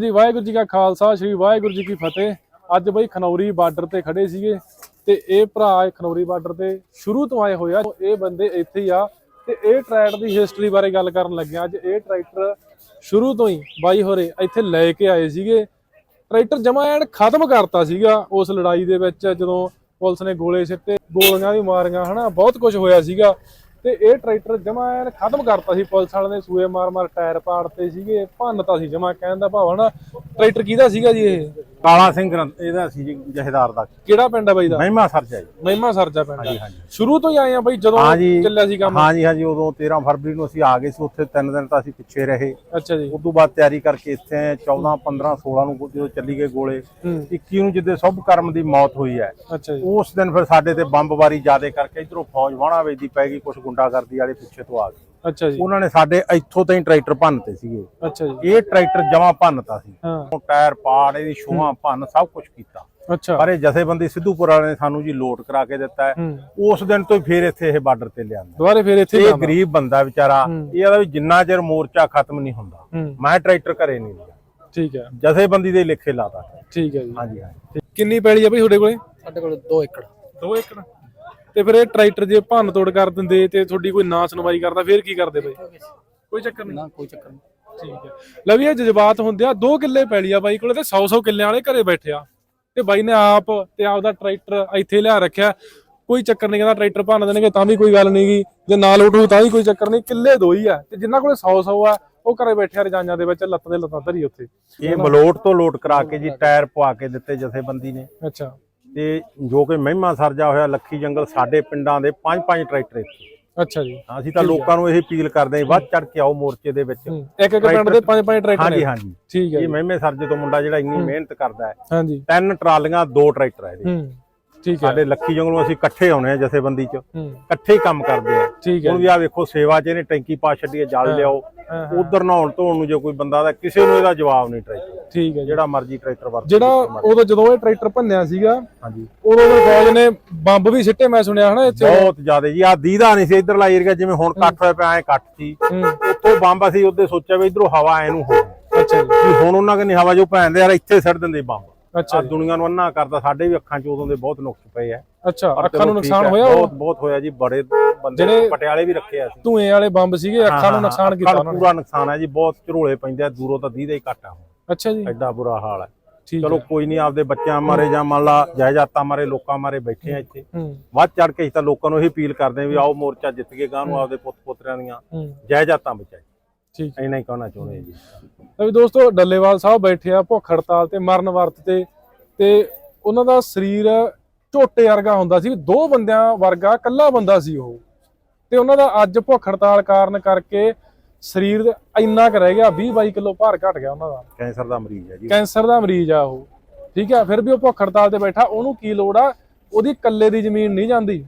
ਜੀ ਵਾਹਿਗੁਰੂ ਜੀ ਕਾ ਖਾਲਸਾ, ਸ੍ਰੀ ਵਾਹਿਗੁਰੂ ਜੀ ਕੀ ਫਤਿਹ। ਅੱਜ ਬਈ ਖਨੌਰੀ ਬਾਰਡਰ ਤੇ ਖੜੇ ਸੀਗੇ ਤੇ ਇਹ ਭਰਾ ਖਨੌਰੀ ਬਾਰਡਰ ਤੇ ਸ਼ੁਰੂ ਤੋਂ ਆਏ ਹੋਏ ਇਹ ਬੰਦੇ ਇੱਥੇ ਹੀ ਆ ਤੇ ਇਹ ਟਰੈਕਟਰ ਦੀ ਹਿਸਟਰੀ ਬਾਰੇ ਗੱਲ ਕਰਨ ਲੱਗਿਆ ਅੱਜ ਇਹ ਟਰੈਕਟਰ ਸ਼ੁਰੂ ਤੋਂ ਹੀ ਬਾਈ ਹੋਰੇ ਇੱਥੇ ਲੈ ਕੇ ਆਏ ਸੀਗੇ। ਟਰੈਕਟਰ ਜਮਾ ਐਨ ਖਤਮ ਕਰਤਾ ਸੀਗਾ ਉਸ ਲੜਾਈ ਦੇ ਵਿੱਚ, ਜਦੋਂ ਪੁਲਿਸ ਨੇ ਗੋਲੇ ਸਿੱਟੇ, ਗੋਲੀਆਂ ਵੀ ਮਾਰੀਆਂ, ਹਨਾ, ਬਹੁਤ ਕੁਝ ਹੋਇਆ ਸੀਗਾ। ਤੇ ਇਹ ਟਰੈਕਟਰ ਜਮਾ ਐਨ ਖਤਮ ਕਰਤਾ ਸੀ ਪੁਲਿਸ ਵਾਲਿਆਂ ਨੇ, ਸੂਏ ਮਾਰ ਮਾਰ ਟਾਇਰ ਪਾੜਤੇ ਸੀਗੇ, ਭੰਨਤਾ ਸੀ ਜਮਾ, ਕਹਿਣ ਦਾ ਭਾਵ ਹਨਾ, ਟਰੈਕਟਰ ਕਿਹਦਾ ਸੀਗਾ ਜੀ ਇਹ? ਕਾਲਾ ਸਿੰਘ ਗ੍ਰੰਥ ਇਹਦਾ ਸੀ ਜੀ ਜਹੇਦਾਰ ਦਾ। ਕਿਹੜਾ ਪਿੰਡ ਆ ਬਾਈ ਦਾ? ਮਹਿਮਾ ਸਰਜਾ ਜੀ। ਮਹਿਮਾ ਸਰਜਾ ਪਿੰਡ। ਹਾਂਜੀ ਹਾਂਜੀ। ਸ਼ੁਰੂ ਤੋਂ ਹੀ ਆਏ ਆ ਬਾਈ ਜਦੋਂ। ਚੱਲਿਆ ਸੀ ਕੰਮ? ਹਾਂਜੀ ਹਾਂਜੀ ਉਦੋਂ 13 ਫਰਵਰੀ ਨੂੰ ਅਸੀਂ ਆ ਗਏ ਸੀ ਉੱਥੇ ਤਿੰਨ ਦਿਨ ਤਾਂ ਅਸੀਂ ਪਿੱਛੇ ਰਹੇ। ਅੱਛਾ ਜੀ। ਉਸ ਤੋਂ ਬਾਅਦ ਤਿਆਰੀ ਕਰਕੇ ਇੱਥੇ ਆਏ 14 15 16 ਨੂੰ ਜਦੋਂ ਚੱਲੀ ਗਏ ਗੋਲੇ ਹੂੰ। 21 ਨੂੰ ਜਿੱਦੇ ਸੁਭ ਕਰਮ ਦੀ ਮੌਤ ਹੋਈ ਹੈ। ਅੱਛਾ ਜੀ। ਉਸ ਦਿਨ ਫਿਰ ਸਾਡੇ ਤੇ ਬੰਬਵਾਰੀ ਜ਼ਿਆਦੇ ਕਰਕੇ ਇਧਰੋਂ ਫੌਜ ਵਾਹਣਾ ਵੇਚਦੀ ਪੈ ਗਈ ਕੁਝ ਗੁੰਡਾਗਰਦੀ ਵਾਲੇ ਪਿੱਛੇ ਤੋਂ ਆ ਗਏ। ਅੱਛਾ ਜੀ। ਉਹਨਾਂ ਨੇ ਸਾਡੇ ਇੱਥੋਂ ਤਾਈਂ ਟਰੈਕਟਰ ਭੰਨਤੇ ਸੀਗੇ। ਅੱਛਾ ਜੀ। ਇਹ ਟਰੈਕਟਰ ਜਮਾ ਭੰਨਤਾ ਸੀ। ਹਾਂ। ਉਹ ਟਾਇਰ ਪਾੜ ਇਹਦੀ ਛੂਆਂ ਭੰਨ ਸਭ ਕੁਝ ਕੀਤਾ। ਅੱਛਾ। ਪਰ ਇਹ ਜਥੇਬੰਦੀ ਸਿੱਧੂਪੁਰ ਵਾਲੇ ਨੇ ਸਾਨੂੰ ਜੀ ਲੋਟ ਕਰਾ ਕੇ ਦਿੱਤਾ ਹੈ। ਹੂੰ। ਉਸ ਦਿਨ ਤੋਂ ਹੀ ਫੇਰ ਇੱਥੇ ਇਹ ਬਾਰਡਰ ਤੇ ਲਿਆਂਦਾ। ਦੁਬਾਰੇ ਫਿਰ ਇੱਥੇ ਇਹ। ਗਰੀਬ ਬੰਦਾ ਵਿਚਾਰਾ ਹੂੰ। ਇਹ ਆਦਾ ਵੀ ਜਿੰਨਾ ਚਿਰ ਮੋਰਚਾ ਖਤਮ ਨਹੀਂ ਹੁੰਦਾ ਹੂੰ। ਮੈਂ ਟਰੈਕਟਰ ਘਰੇ ਨਹੀਂ ਲਿਆ। ਠੀਕ ਹੈ। ਜਥੇਬੰਦੀ ਦੇ ਲਿਖੇ ਲਾਤਾ। ਠੀਕ ਹੈ ਜੀ। ਹਾਂਜੀ ਹਾਂਜੀ। ਤੇ ਕਿੰਨੀ ਪੈਲੀ ਆ ਬਈ ਤੁਹਾਡੇ ਕੋਲੇ? ਸਾਡੇ ਕੋਲ 2 ਏਕੜ। 2 ਏਕੜ? ਤੇ ਫਿਰ ਇਹ ਟਰੈਕਟਰ ਜੇ ਭੰਨ ਤੋੜ ਕਰ ਦਿੰਦੇ ਤੇ ਤੁਹਾਡੀ ਕੋਈ ਨਾ ਸੁਣਵਾਈ ਕਰਦਾ ਫਿਰ ਕੀ ਕਰਦੇ ਬਈ? ਕੋਈ ਚੱਕਰ ਨਹੀਂ। ਨਾ ਕੋਈ ਚੱਕਰ ਨਹੀਂ। ਠੀਕ ਹੈ। ਲੈ ਵੀ ਇਹ ਜਜ਼ਬਾਤ ਹੁੰਦੇ ਆ 2 ਕਿੱਲੇ ਪੈਲੀ ਆ ਬਾਈ ਕੋਲੇ ਤੇ 100 100 ਕਿੱਲਿਆਂ ਵਾਲੇ ਘਰੇ ਬੈਠੇ ਆ। ਤੇ ਬਾਈ ਨੇ ਆਪ ਤੇ ਆਪਦਾ ਟਰੈਕਟਰ ਇੱਥੇ ਲਿਆ ਰੱਖਿਆ। ਕੋਈ ਚੱਕਰ ਨਹੀਂ ਕਹਿੰਦਾ ਟਰੈਕਟਰ ਭੰਨ ਦੇਣਗੇ ਤਾਂ ਵੀ ਕੋਈ ਗੱਲ ਨਹੀਂਗੀ ਜੇ ਨਾਲ ਉਠੂ ਤਾਂ ਵੀ ਕੋਈ ਚੱਕਰ ਨਹੀਂ ਕਿੱਲੇ ਦੋ ਹੀ ਆ। ਤੇ ਜਿਨ੍ਹਾਂ ਕੋਲੇ 100 100 ਆ ਉਹ ਘਰੇ ਬੈਠੇ ਆ ਰਜਾਈਆਂ ਦੇ ਵਿੱਚ ਲੱਤ ਦੇ ਲੱਤਾਂ ਧਰੀ ਉੱਥੇ। ਇਹ ਮਲੋਟ ਤੋਂ ਲੋਟ ਕਰਾ ਕੇ ਜੀ ਟਾਇਰ ਪਵਾ ਕੇ ਦਿੱਤੇ ਜਥੇਬੰਦੀ ਨੇ। ਅੱਛਾ। ਤੇ ਜੋ ਕਿ ਮਹਿਮਾ ਸਰਜਾ ਹੋਇਆ ਲੱਖੀ ਜੰਗਲ ਸਾਡੇ ਪਿੰਡਾਂ ਦੇ ਪੰਜ ਪੰਜ ਟਰੈਕਟਰ ਇੱਥੇ। ਅੱਛਾ ਜੀ। ਅਸੀਂ ਤਾਂ ਲੋਕਾਂ ਨੂੰ ਇਹ ਅਪੀਲ ਕਰਦੇ ਹਾਂ ਵੱਧ ਚੜ ਕੇ ਆਓ ਮੋਰਚੇ ਦੇ ਵਿੱਚ। ਹੂੰ। ਇੱਕ ਇੱਕ ਪਿੰਡ ਦੇ ਪੰਜ ਪੰਜ ਟਰੈਕਟਰ ਹਾਂਜੀ ਹਾਂਜੀ। ਠੀਕ ਹੈ ਇਹ। ਮਹਿਮੇ ਸਰਜੇ ਤੋਂ ਮੁੰਡਾ ਜਿਹੜਾ ਇੰਨੀ ਮਿਹਨਤ ਕਰਦਾ ਹੈ ਹਾਂਜੀ। ਤਿੰਨ ਟਰਾਲੀਆਂ ਦੋ ਟਰੈਕਟਰ ਹੈ ਇਹਦੇ। ਹੂੰ। ਠੀਕ ਹੈ। ਸਾਡੇ ਲੱਖੀ ਜੰਗਲੋਂ ਅਸੀਂ ਇਕੱਠੇ ਆਉਣੇ ਆ ਜਥੇਬੰਦੀ 'ਚ। ਇਕੱਠੇ ਹੀ ਕੰਮ ਕਰਦੇ ਆ ਠੀਕ ਹੈ। ਹੁਣ ਵੀ ਆ ਵੇਖੋ ਸੇਵਾ 'ਚ ਇਹਨੇ ਟੈਂਕੀ ਪਾ ਛੱਡੀ ਹੈ ਜਲ ਲਿਆਓ। ਉਧਰ ਨਹਾਉਣ ਧੋਣ ਨੂੰ ਜੇ ਕੋਈ ਬੰਦਾ ਦਾ ਕਿਸੇ ਨੂੰ ਇਹਦਾ ਜਵਾਬ ਨਹੀਂ ਟਰੈਕਟਰ ਠੀਕ ਹੈ ਜਿਹੜਾ ਮਰਜ਼ੀ ਟਰੈਕਟਰ ਵਰਤ ਜਿਹੜਾ ਉਦੋਂ ਜਦੋਂ ਇਹ ਟਰੈਕਟਰ ਭੰਨਿਆ ਸੀਗਾ ਹਾਂਜੀ। ਉਦੋਂ ਫੌਜ ਨੇ ਬੰਬ ਵੀ ਸਿੱਟੇ ਮੈਂ ਸੁਣਿਆ ਹਨਾ ਇੱਥੇ। ਬਹੁਤ ਜ਼ਿਆਦਾ ਜੀ। ਆ ਦੀਦਾ ਨਹੀਂ ਸੀ ਇਧਰਲਾ ਏਰੀਆ ਜਿਵੇਂ ਹੁਣ ਕੱਟ ਹੋਇਆ ਪਿਆ ਐ ਕੱਟ ਸੀ। ਉੱਥੋਂ ਬੰਬ ਅਸੀਂ ਉਹਦੇ ਸੋਚਿਆ ਵੀ ਇਧਰੋਂ ਹਵਾ ਐ ਨੂੰ ਹੋ ਅੱਛਾ ਜੀ। ਹੁਣ ਉਹਨਾਂ ਕਹਿੰਦੇ ਹਵਾ ਜੋ ਭੈਣਦੇ ਯਾਰ ਇੱਥੇ ਛੱਡ ਦਿੰਦੇ ਬੰਬ। ਅੱਛਾ ਦੁਨੀਆ ਨੂੰ ਅੰਨਾ ਕਰਦਾ ਸਾਡੇ ਵੀ ਅੱਖਾਂ 'ਚ ਉਦੋਂ ਦੇ ਬਹੁਤ ਨੁਕਸ ਪਏ ਆ। ਅੱਛਾ ਅੱਖਾਂ ਨੂੰ ਨੁਕਸਾਨ ਹੋਇਆ ਬਹੁਤ ਬਹੁਤ ਹੋਇਆ ਜੀ ਬੜੇ ਬੰਦੇ ਪਟਿਆਲੇ ਵੀ ਰੱਖੇ ਆ ਅਸੀਂ। ਧੂਏ ਵਾਲੇ ਬੰਬ ਸੀਗੇ ਅੱਖਾਂ ਨੂੰ ਨੁਕਸਾਨ ਕੀਤਾ ਉਹਨਾਂ ਨੇ। ਪੂਰਾ ਨੁਕਸਾਨ ਹੈ ਜੀ ਬਹੁਤ ਝਰੋਲੇ ਪੈਂਦੇ ਆ ਦੂਰੋਂ ਤਾਂ ਦੀਦਾ ਹੀ ਘੱਟ ਅੱਛਾ ਜੀ। ਐਡਾ ਬੁਰਾ ਹਾਲ ਹੈ ਚਲੋ ਕੋਈ ਨਹੀਂ ਆਪਦੇ ਬੱਚਿਆਂ ਮਾਰੇ ਜਾਂ ਮੰਨ ਲਾ ਜਾਇਦਾਦਾਂ ਮਾਰੇ ਲੋਕਾਂ ਮਾਰੇ ਬੈਠੇ ਆ ਇੱਥੇ। ਵੱਧ ਚੜ ਕੇ ਅਸੀਂ ਤਾਂ ਲੋਕਾਂ ਨੂੰ ਇਹ ਅਪੀਲ ਕਰਦੇ ਆ ਵੀ ਆਓ ਮੋਰਚਾ ਜਿੱਤ ਕੇ ਗਾਂ ਨੂੰ ਆਪਦੇ ਪੁੱਤ ਪੋਤਰਿਆਂ ਦੀਆਂ ਜਾਇਦਾਦਾਂ ਬਚਾਈ ਠੀਕ ਇੰਨਾ ਹੀ ਕਹਿਣਾ ਚਾਹੁੰਦੇ ਜੀ। ਤਾਂ ਵੀ ਦੋਸਤੋ ਡੱਲੇਵਾਲ ਸਾਹਿਬ ਬੈਠੇ ਆ ਭੁੱਖ ਹੜਤਾਲ ਤੇ ਮਰਨ ਵਰਤ ਤੇ ਤੇ ਉਹਨਾਂ ਦਾ ਸਰੀਰ ਝੋਟੇ ਵਰਗਾ ਹੁੰਦਾ ਸੀ। ਦੋ ਬੰਦਿਆਂ ਵਰਗਾ ਇਕੱਲਾ ਬੰਦਾ ਸੀ ਉਹ। ਤੇ ਉਹਨਾਂ ਦਾ ਅੱਜ ਭੁੱਖ ਹੜਤਾਲ ਕਾਰਨ ਕਰਕੇ ਸਰੀਰ ਇੰਨਾ ਕੁ ਰਹਿ ਗਿਆ 20 22 ਕਿਲੋ ਭਾਰ ਘਟ ਗਿਆ ਉਹਨਾਂ ਦਾ। ਕੈਂਸਰ ਦਾ ਮਰੀਜ਼ ਹੈ ਜੀ ਕੈਂਸਰ ਦਾ ਮਰੀਜ਼ ਆ ਉਹ। ਠੀਕ ਆ ਫਿਰ ਵੀ ਉਹ ਭੁੱਖ ਹੜਤਾਲ ਤੇ ਬੈਠਾ ਉਹਨੂੰ ਕੀ ਲੋੜ ਆ? ਉਹਦੀ ਕੱਲੇ ਦੀ ਜ਼ਮੀਨ ਨਹੀਂ ਜਾਂਦੀ।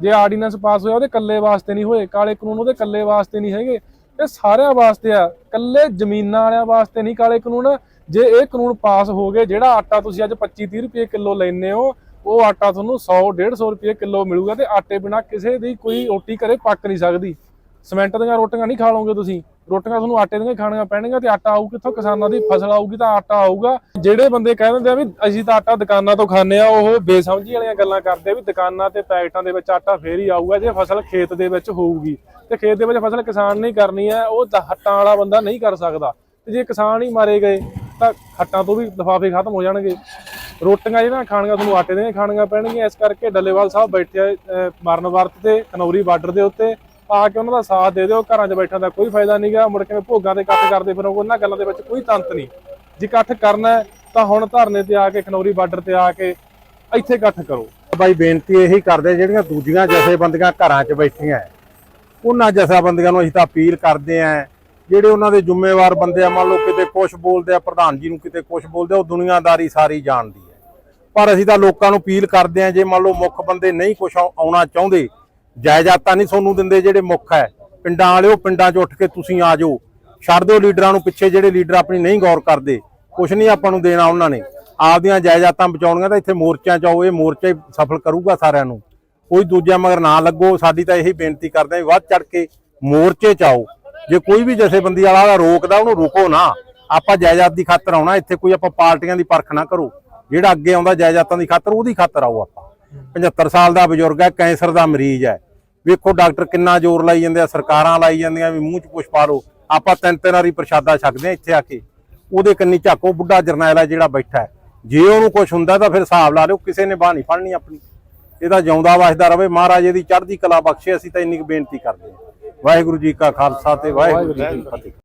ਜੇ ਆਰਡੀਨੈਂਸ ਪਾਸ ਹੋਇਆ ਉਹਦੇ ਕੱਲੇ ਵਾਸਤੇ ਨਹੀਂ ਹੋਏ। ਕਾਲੇ ਕਾਨੂੰਨ ਉਹਦੇ ਕੱਲੇ ਵਾਸਤੇ ਨਹੀਂ ਹੈਗੇ। ਇਹ ਸਾਰਿਆਂ ਵਾਸਤੇ ਆ। ਕੱਲੇ ਜ਼ਮੀਨਾਂ ਵਾਲਿਆਂ ਵਾਸਤੇ ਨਹੀਂ, ਕਾਲੇ ਕਾਨੂੰਨ। ਜੇ ਇਹ ਕਾਨੂੰਨ ਪਾਸ ਹੋ ਗਏ, ਜਿਹੜਾ ਆਟਾ ਤੁਸੀਂ ਅੱਜ 25 30 ਰੁਪਏ ਕਿਲੋ ਲੈਨੇ ਹੋ, ਉਹ ਆਟਾ ਤੁਹਾਨੂੰ 100 150 ਰੁਪਏ ਕਿਲੋ ਮਿਲੂਗਾ ਤੇ ਆਟੇ ਬਿਨਾ ਕਿਸੇ ਦੀ ਕੋਈ ਰੋਟੀ ਘਰੇ ਪੱਕ ਨਹੀਂ ਸਕਦੀ। ਸਿਮੈਂਟ ਦੀਆਂ ਰੋਟੀਆਂ ਨਹੀਂ ਖਾ ਲਓਗੇ ਤੁਸੀਂ। ਰੋਟੀਆਂ ਤੁਹਾਨੂੰ ਆਟੇ ਦੀਆਂ ਖਾਣੀਆਂ ਪੈਣਗੀਆਂ ਤੇ ਆਟਾ ਆਊ ਕਿੱਥੋਂ? ਕਿਸਾਨਾਂ ਦੀ ਫਸਲ ਆਊਗੀ ਤਾਂ ਆਟਾ ਆਊਗਾ। ਜਿਹੜੇ ਬੰਦੇ ਕਹਿ ਦਿੰਦੇ ਆ ਵੀ ਅਸੀਂ ਤਾਂ ਆਟਾ ਦੁਕਾਨਾਂ ਤੋਂ ਖਾਂਦੇ ਆ, ਉਹ ਬੇਸਮਝੀ ਵਾਲੀਆਂ ਗੱਲਾਂ ਕਰਦੇ ਆ ਵੀ ਦੁਕਾਨਾਂ ਤੇ ਪੈਕਟਾਂ ਦੇ ਵਿੱਚ ਆਟਾ ਫੇਰ ਹੀ ਆਊਗਾ, ਜੇ ਫਸਲ ਖੇਤ ਦੇ ਵਿੱਚ ਹੋਊਗੀ। ਤੇ ਖੇਤ ਦੇ ਵਿੱਚ ਫਸਲ ਕਿਸਾਨ ਨਹੀਂ ਕਰਨੀ ਹੈ ਉਹ ਹੱਟਾਂ ਵਾਲਾ ਬੰਦਾ ਨਹੀਂ ਕਰ ਸਕਦਾ। ਤੇ ਜੇ ਕਿਸਾਨ ਹੀ ਮਾਰੇ ਗਏ, ਤਾਂ ਹੱਟਾਂ ਤੋਂ ਵੀ ਲਿਫਾਫੇ ਖਤਮ ਹੋ ਜਾਣਗੇ। ਰੋਟੀਆਂ ਜਿਹੜੀਆਂ ਖਾਣੀਆਂ ਤੁਹਾਨੂੰ ਆਟੇ ਦੀਆਂ ਖਾਣੀਆਂ ਪੈਣਗੀਆਂ। ਇਸ ਕਰਕੇ ਡੱਲੇਵਾਲ ਸਾਹਿਬ ਬੈਠੇ ਆ ਮਰਨ ਵਰਤ ਤੇ, ਕਨੌਰੀ ਬਾਰਡਰ ਦੇ ਉੱਤੇ। ਆ ਕੇ ਉਹਨਾਂ ਦਾ ਸਾਥ ਦੇ ਦਿਓ, ਘਰਾਂ 'ਚ ਬੈਠਣ ਦਾ ਕੋਈ ਫਾਇਦਾ ਨਹੀਂਗਾ ਮੁੜ ਕੇ ਭੋਗਾਂ ਤੇ ਇਕੱਠ ਕਰਦੇ ਫਿਰੋਗੇ ਉਹਨਾਂ ਗੱਲਾਂ ਦੇ ਵਿੱਚ ਕੋਈ ਤੰਤ ਨਹੀਂ ਜੇ ਇਕੱਠ ਕਰਨਾ ਤਾਂ ਹੁਣ ਧਰਨੇ ਤੇ ਆ ਕੇ, ਖਨੌਰੀ ਬਾਰਡਰ ਤੇ ਆ ਕੇ ਇੱਥੇ ਇਕੱਠ ਕਰੋ। ਬਾਈ, ਬੇਨਤੀ ਇਹੀ ਕਰਦੇ, ਜਿਹੜੀਆਂ ਦੂਜੀਆਂ ਜਥੇਬੰਦੀਆਂ ਘਰਾਂ 'ਚ ਬੈਠੀਆਂ ਉਹਨਾਂ ਜਥੇਬੰਦੀਆਂ ਨੂੰ ਅਸੀਂ ਤਾਂ ਅਪੀਲ ਕਰਦੇ ਆਂ ਜਿਹੜੇ ਉਹਨਾਂ ਦੇ ਜ਼ਿੰਮੇਵਾਰ ਬੰਦੇ ਆ, ਮੰਨ ਲਓ ਕਿਤੇ ਕੁਝ ਬੋਲਦੇ ਆ, ਪ੍ਰਧਾਨ ਜੀ ਨੂੰ ਕਿਤੇ ਕੁਝ ਬੋਲਦੇ ਉਹ ਦੁਨੀਆਦਾਰੀ ਸਾਰੀ ਜਾਣਦੀ ਹੈ। ਪਰ ਅਸੀਂ ਤਾਂ ਲੋਕਾਂ ਨੂੰ ਅਪੀਲ ਕਰਦੇ ਆਂ ਜੇ ਮੰਨ ਲਓ ਮੁੱਖ ਬੰਦੇ ਨਹੀਂ ਕੁਝ ਆਉਣਾ ਚਾਹੁੰਦੇ ਜਾਇਦਾਦਾਂ ਨਹੀਂ ਤੁਹਾਨੂੰ ਦਿੰਦੇ ਜਿਹੜੇ ਮੁੱਖ ਹੈ। ਪਿੰਡਾਂ ਵਾਲਿਓ, ਪਿੰਡਾਂ 'ਚ ਉੱਠ ਕੇ ਤੁਸੀਂ ਆ ਜਾਓ। ਛੱਡ ਦਿਓ ਲੀਡਰਾਂ ਨੂੰ ਪਿੱਛੇ, ਜਿਹੜੇ ਲੀਡਰ ਆਪਣੀ ਨਹੀਂ ਗੌਰ ਕਰਦੇ। ਕੁਝ ਨਹੀਂ ਆਪਾਂ ਨੂੰ ਦੇਣਾ ਉਹਨਾਂ ਨੇ। ਆਪਦੀਆਂ ਜਾਇਦਾਦਾਂ ਬਚਾਉਣੀਆਂ ਤਾਂ ਇੱਥੇ ਮੋਰਚਿਆਂ 'ਚ ਆਓ, ਇਹ ਮੋਰਚਾ ਹੀ ਸਫਲ ਕਰੂਗਾ ਸਾਰਿਆਂ ਨੂੰ। ਕੋਈ ਦੂਜਾ ਮਗਰ ਨਾ ਲੱਗੋ। ਸਾਡੀ ਤਾਂ ਇਹੀ ਬੇਨਤੀ ਕਰਦੇ ਹਾਂ ਵੀ ਵੱਧ ਚੜ ਕੇ ਮੋਰਚੇ 'ਚ ਆਓ। ਜੇ ਕੋਈ ਵੀ ਜਥੇਬੰਦੀ ਵਾਲਾ ਰੋਕਦਾ, ਉਹਨੂੰ ਰੁਕੋ ਨਾ। ਆਪਾਂ ਜਾਇਦਾਦ ਦੀ ਖਾਤਰ ਆਉਣਾ। ਇੱਥੇ ਕੋਈ ਆਪਾਂ ਪਾਰਟੀਆਂ ਦੀ ਪਰਖ ਨਾ ਕਰੋ। ਜਿਹੜਾ ਅੱਗੇ ਆਉਂਦਾ ਜਾਇਦਾਦਾਂ ਦੀ ਖਾਤਰ, ਉਹਦੀ ਖਾਤਰ ਆਓ ਆਪਾਂ। 75 ਸਾਲ ਦਾ ਬਜ਼ੁਰਗ ਹੈ, ਕੈਂਸਰ ਦਾ ਮਰੀਜ਼ ਹੈ। ਵੇਖੋ ਡਾਕਟਰ ਕਿੰਨਾ ਜ਼ੋਰ ਲਾਈ ਜਾਂਦੇ ਆ, ਸਰਕਾਰਾਂ ਲਾਈ ਜਾਂਦੀਆਂ ਵੀ ਮੂੰਹ 'ਚ ਕੁਛ ਪਾ ਲਓ। ਆਪਾਂ ਤਿੰਨ ਤਿੰਨ ਵਾਰੀ ਪ੍ਰਸ਼ਾਦਾ ਛਕਦੇ ਆ ਇੱਥੇ ਆ ਕੇ। ਉਹਦੇ ਕੰਨੀ ਝਾਕੋ ਬੁੱਢਾ ਜਰਨੈਲ ਹੈ ਜਿਹੜਾ ਬੈਠਾ ਹੈ। ਜੇ ਉਹਨੂੰ ਕੁਝ ਹੁੰਦਾ ਤਾਂ ਫਿਰ ਹਿਸਾਬ ਲਾ ਲਿਓ, ਕਿਸੇ ਨੇ ਬਾਹ ਨਹੀਂ ਫੜਨੀ ਆਪਣੀ। ਇਹਦਾ ਜਿਉਂਦਾ ਵਸਦਾ ਰਵੇ, ਮਹਾਰਾਜ ਇਹਦੀ ਚੜ੍ਹਦੀ ਕਲਾ ਬਖਸ਼ੇ, ਅਸੀਂ ਤਾਂ ਇੰਨੀ ਕੁ ਬੇਨਤੀ ਕਰਦੇ ਹਾਂ। ਵਾਹਿਗੁਰੂ ਜੀ ਕਾ ਖਾਲਸਾ ਤੇ ਵਾਹਿਗੁਰੂ ਜੀ ਕੀ ਫਤਿਹ।